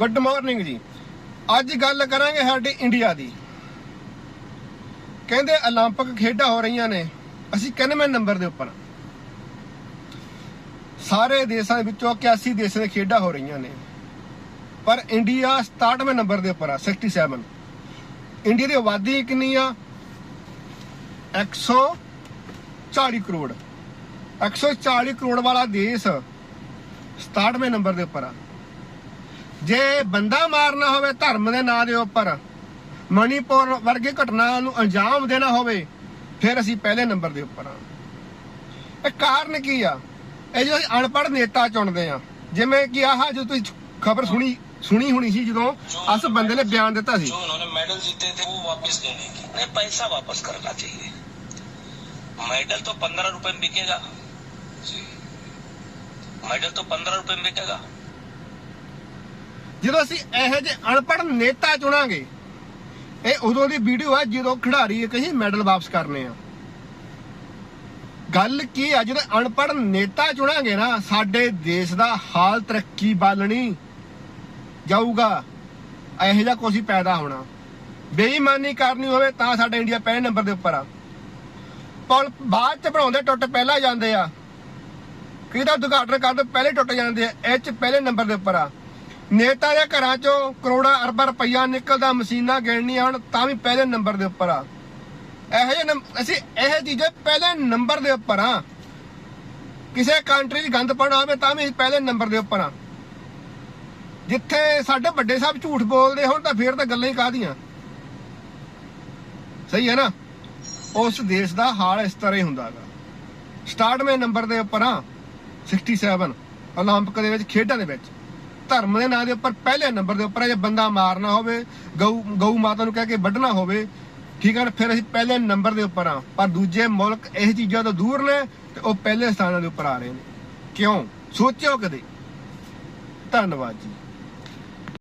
Good morning ਜੀ ਅੱਜ ਗੱਲ ਕਰਾਂਗੇ ਸਾਡੇ ਇੰਡੀਆ ਦੀ ਕਹਿੰਦੇ 올림픽 ਖੇਡਾਂ ਹੋ ਰਹੀਆਂ ਨੇ ਅਸੀਂ 91 ਨੰਬਰ ਦੇ ਉੱਪਰ ਸਾਰੇ ਦੇਸ਼ਾਂ ਦੇ ਵਿੱਚੋਂ 81 ਦੇਸ਼ਾਂ ਦੇ ਖੇਡਾਂ ਹੋ ਰਹੀਆਂ ਨੇ ਪਰ ਇੰਡੀਆ 67ਵੇਂ ਨੰਬਰ ਦੇ ਉੱਪਰ ਆ 67 ਇੰਡੀਆ ਦੀ ਆਬਾਦੀ ਕਿੰਨੀ ਆ 140 ਕਰੋੜ 140 ਕਰੋੜ ਵਾਲਾ ਦੇਸ਼ 67ਵੇਂ ਨੰਬਰ ਦੇ ਉੱਪਰ ਆ ਜੇ ਬੰਦਾ ਮਾਰਨਾ ਹੋਵੇ ਧਰਮ ਦੇ ਨਾਂ ਦੇ ਉੱਪਰ ਮਣੀਪੁਰ ਵਰਗੇ ਘਟਨਾ ਨੂੰ ਅੰਜਾਮ ਦੇਣਾ ਹੋਵੇ ਫਿਰ ਅਸੀਂ ਪਹਿਲੇ ਨੰਬਰ ਦੇ ਉੱਪਰ ਆ ਇਹ ਕਾਰਨ ਕੀ ਆ ਇਹ ਜੋ ਅਸੀਂ ਅਨਪੜ੍ਹ ਨੇਤਾ ਚੁਣਦੇ ਆ ਜਿਵੇਂ ਕਿ ਆਹ ਜੋ ਤੁਸੀਂ ਖਬਰ ਸੁਣੀ ਸੁਣੀ ਹੋਣੀ ਸੀ ਜਦੋਂ ਅਸ ਬੰਦੇ ਨੇ ਬਿਆਨ ਦਿੱਤਾ ਸੀ जो उन्होंने मेडल जीते थे वो वापस देने की नहीं पैसा वापस करना चाहिए मेडल तो पंद्रह रुपए में बिकेगा मेडल तो पंद्रह रुपए में बिकेगा ਜਦੋਂ ਅਸੀਂ ਇਹੋ ਜਿਹੇ ਅਨਪੜ੍ਹ ਨੇਤਾ ਚੁਣਾਂਗੇ, ਇਹ ਉਦੋਂ ਦੀ ਵੀਡੀਓ ਆ ਜਦੋਂ ਖਿਡਾਰੀ ਕਹੀ ਮੈਡਲ ਵਾਪਸ ਕਰਨੇ ਆ। ਗੱਲ ਕੀ ਆ, ਜਦੋਂ ਅਨਪੜ੍ਹ ਨੇਤਾ ਚੁਣਾਂਗੇ ਨਾ, ਸਾਡੇ ਦੇਸ਼ ਦਾ ਹਾਲ ਤਰੱਕੀ ਬਾਲਣੀ ਜਾਊਗਾ। ਇਹੋ ਜਿਹਾ ਕੁਛ ਹੀ ਪੈਦਾ ਹੋਣਾ। ਬੇਈਮਾਨੀ ਕਰਨੀ ਹੋਵੇ ਤਾਂ ਸਾਡਾ ਇੰਡੀਆ ਪਹਿਲੇ ਨੰਬਰ ਦੇ ਉੱਪਰ ਆ। ਪੁਲ ਬਾਅਦ ਚ ਬਣਾਉਂਦੇ ਟੁੱਟ ਪਹਿਲਾਂ ਜਾਂਦੇ ਆ। ਕਿਹਦਾ ਉਦਘਾਟਨ ਕਰਦੇ ਪਹਿਲੇ ਟੁੱਟ ਜਾਂਦੇ ਆ, ਇਹ ਚ ਪਹਿਲੇ ਨੰਬਰ ਦੇ ਉੱਪਰ ਆ। ਨੇਤਾ ਦੇ ਘਰਾਂ ਚੋਂ ਕਰੋੜਾਂ ਅਰਬਾਂ ਰੁਪਈਆ ਨਿਕਲਦਾ ਮਸ਼ੀਨਾਂ ਗਿਣਨੀਆਂ ਹੁਣ ਤਾਂ ਵੀ ਪਹਿਲੇ ਨੰਬਰ ਦੇ ਉੱਪਰ ਆ ਇਹੋ ਜਿਹੇ ਨੰਬ- ਅਸੀਂ ਇਹ ਚੀਜ਼ਾਂ ਪਹਿਲੇ ਨੰਬਰ ਦੇ ਉੱਪਰ ਆ ਕਿਸੇ ਕੰਟਰੀ ਦੀ ਗੰਦ ਪਾਉਣਾ ਹੋਵੇ ਤਾਂ ਵੀ ਅਸੀਂ ਪਹਿਲੇ ਨੰਬਰ ਦੇ ਉੱਪਰ ਆ ਜਿੱਥੇ ਸਾਡੇ ਵੱਡੇ ਸਾਹਿਬ ਝੂਠ ਬੋਲਦੇ ਹੋਣ ਤਾਂ ਫੇਰ ਤਾਂ ਗੱਲਾਂ ਹੀ ਕਾਹਦੀਆਂ ਸਹੀ ਹੈ ਨਾ ਉਸ ਦੇਸ਼ ਦਾ ਹਾਲ ਇਸ ਤਰ੍ਹਾਂ ਹੀ ਹੁੰਦਾਗਾ 67ਵੇਂ ਨੰਬਰ ਦੇ ਉੱਪਰ ਆ 67 올림픽 ਦੇ ਵਿੱਚ ਖੇਡਾਂ ਦੇ ਵਿੱਚ ਧਰਮ ਦੇ ਨਾਂ ਦੇ ਉੱਪਰ ਪਹਿਲੇ ਨੰਬਰ ਦੇ ਉੱਪਰ ਆ ਜੇ ਬੰਦਾ ਮਾਰਨਾ ਹੋਵੇ, ਗਊ ਗਊ ਮਾਤਾ ਨੂੰ ਕਹਿ ਕੇ ਵੱਢਣਾ ਹੋਵੇ, ਠੀਕ ਹੈ ਫਿਰ ਅਸੀਂ ਪਹਿਲੇ ਨੰਬਰ ਦੇ ਉੱਪਰ ਆ। ਪਰ ਦੂਜੇ ਮੁਲਕ ਇਹ ਚੀਜ਼ਾਂ ਤੋਂ ਦੂਰ ਨੇ ਤੇ ਉਹ ਪਹਿਲੇ ਸਥਾਨਾਂ ਦੇ ਉੱਪਰ ਆ ਰਹੇ ਨੇ। ਕਿਉਂ? ਸੋਚਿਓ ਕਦੇ। ਧੰਨਵਾਦ ਜੀ।